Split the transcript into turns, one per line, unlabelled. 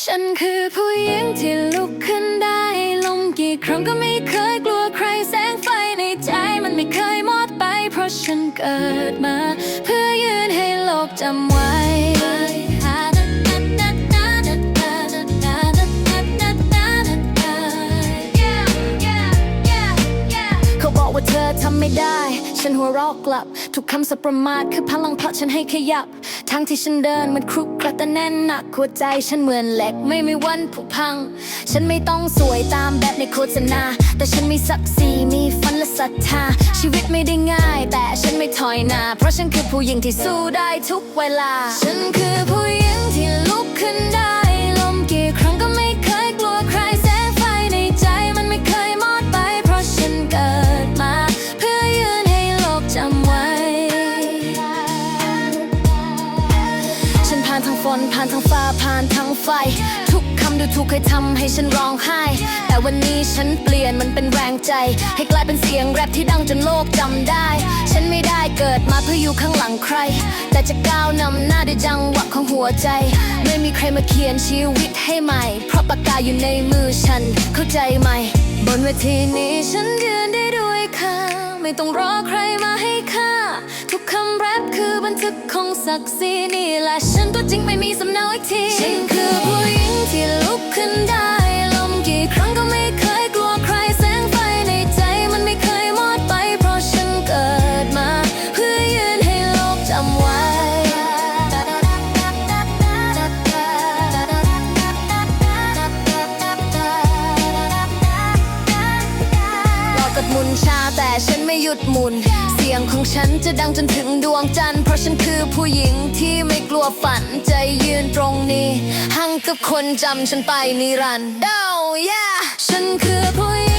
ฉันคือผู้หญิงที่ลุกขึ้นได้ลมกี่ครั้งก็ไม่เคยกลัวใครแสงไฟในใจมันไม่เคยหมดไป เพราะฉันเกิดมา เพื่อยืนให้โลกจำไว้เขาบอกว่าเธอทำไม่ได้ ฉันหัวเราะกลับ ทุกคำสบประมาทคือพลังผลักฉันให้ขยับ ทั้งที่ฉันเดินมันครุกกระแต่แน่นหนักหัวใจฉันเหมือนเหล็กไม่มีวันผุพัง ฉันไม่ต้องสวยตามแบบในโฆษณา แต่ฉันมีศักดิ์ศรีมีฟันและศรัทธา ชีวิตไม่ได้ง่าย แต่ฉันไม่ถอยหน้าเพราะฉันคือผู้หญิงที่สู้ได้ทุกเวลา ฉันคือผู้หญิง ฝนผ่านทั้งฟ้าผ่านทั้งไฟ ทุกคำดูถูกเคยทำให้ฉันร้องไห้ แต่วันนี้ฉันเปลี่ยนมันเป็นแรงใจ ให้กลายเป็นเสียงแรปที่ดังจนโลกจำได้ ฉันไม่ได้เกิดมาเพื่ออยู่ข้างหลังใคร แต่จะก้าวนำหน้าด้วยจังหวะของหัวใจ ไม่มีใครมาเขียนชีวิตให้ใหม่ เพราะปากกาอยู่ในมือฉัน เข้าใจไหม บนเวทีนี้ฉันยืนได้ด้วยค่ะ ไม่ต้องรอใครมาให้ค่า คือบันทึกของศักดิ์ศรีนี่แหละฉันตัวจริงไม่มีสำเนาอีกที ฉันคือผู้หญิงที่ลุกขึ้นได้ ช้าแต่ฉันไม่หยุดหมุน เสียงของฉันจะดังจนถึงดวงจันทร์เพราะฉันคือผู้หญิงที่ไม่กลัวฝันใจยืนตรงนี้หังกับคนจำฉันไปนิรันดร์ Oh yeah ฉันคือผู้หญิง